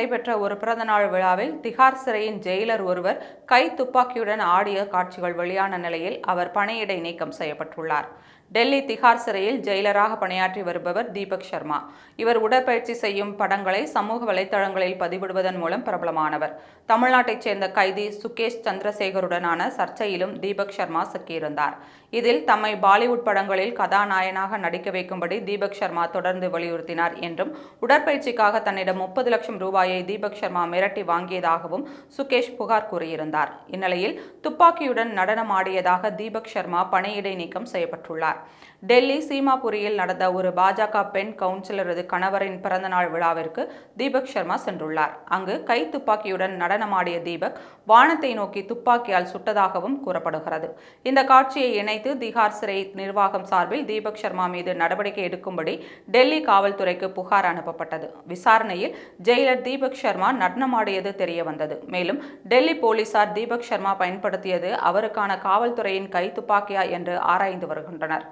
நடைபெற்ற ஒரு பிறந்தநாள் விழாவில் திகார் சிறையின் ஜெயிலர் ஒருவர் கை துப்பாக்கியுடன் ஆடிய காட்சிகள் வெளியான நிலையில் அவர் பணியிடை நீக்கம் செய்யப்பட்டுள்ளார். டெல்லி திகார் சிறையில் ஜெயிலராக பணியாற்றி வருபவர் தீபக் சர்மா இவர் உடற்பயிற்சி செய்யும் படங்களை சமூக வலைத்தளங்களில் பதிவிடுவதன் மூலம் பிரபலமானவர். தமிழ்நாட்டைச் சேர்ந்த கைதி சுகேஷ் சந்திரசேகருடனான சர்ச்சையிலும் தீபக் சர்மா சிக்கியிருந்தார். இதில் தம்மை பாலிவுட் படங்களில் கதாநாயகனாக நடிக்க வைக்கும்படி தீபக் சர்மா தொடர்ந்து வலியுறுத்தினார் என்றும் உடற்பயிற்சிக்காக தன்னிடம் முப்பது லட்சம் ரூபாயை தீபக் சர்மா மிரட்டி வாங்கியதாகவும் சுகேஷ் புகார் கூறியிருந்தார். இந்நிலையில் துப்பாக்கியுடன் நடனமாடியதாக தீபக் சர்மா பணியிடை நீக்கம் செய்யப்பட்டுள்ளார். டெல்லி சீமாபுரியில் நடந்த ஒரு பாஜக பெண் கவுன்சிலரது கணவரின் பிறந்தநாள் விழாவிற்கு தீபக் சர்மா சென்றுள்ளார். அங்கு கை துப்பாக்கியுடன் நடனமாடிய தீபக் வானத்தை நோக்கி துப்பாக்கியால் சுட்டதாகவும் கூறப்படுகிறது. இந்த காட்சியை இணைத்து திகார் சிறை நிர்வாகம் சார்பில் தீபக் சர்மா மீது நடவடிக்கை எடுக்கும்படி டெல்லி காவல்துறைக்கு புகார் அனுப்பப்பட்டது. விசாரணையில் ஜெயிலர் தீபக் சர்மா நடனமாடியது தெரிய வந்தது மேலும் டெல்லி போலீசார் தீபக் சர்மா பயன்படுத்தியது அவருக்கான காவல்துறையின் கைத்துப்பாக்கியா என்று ஆராய்ந்து வருகின்றனர்.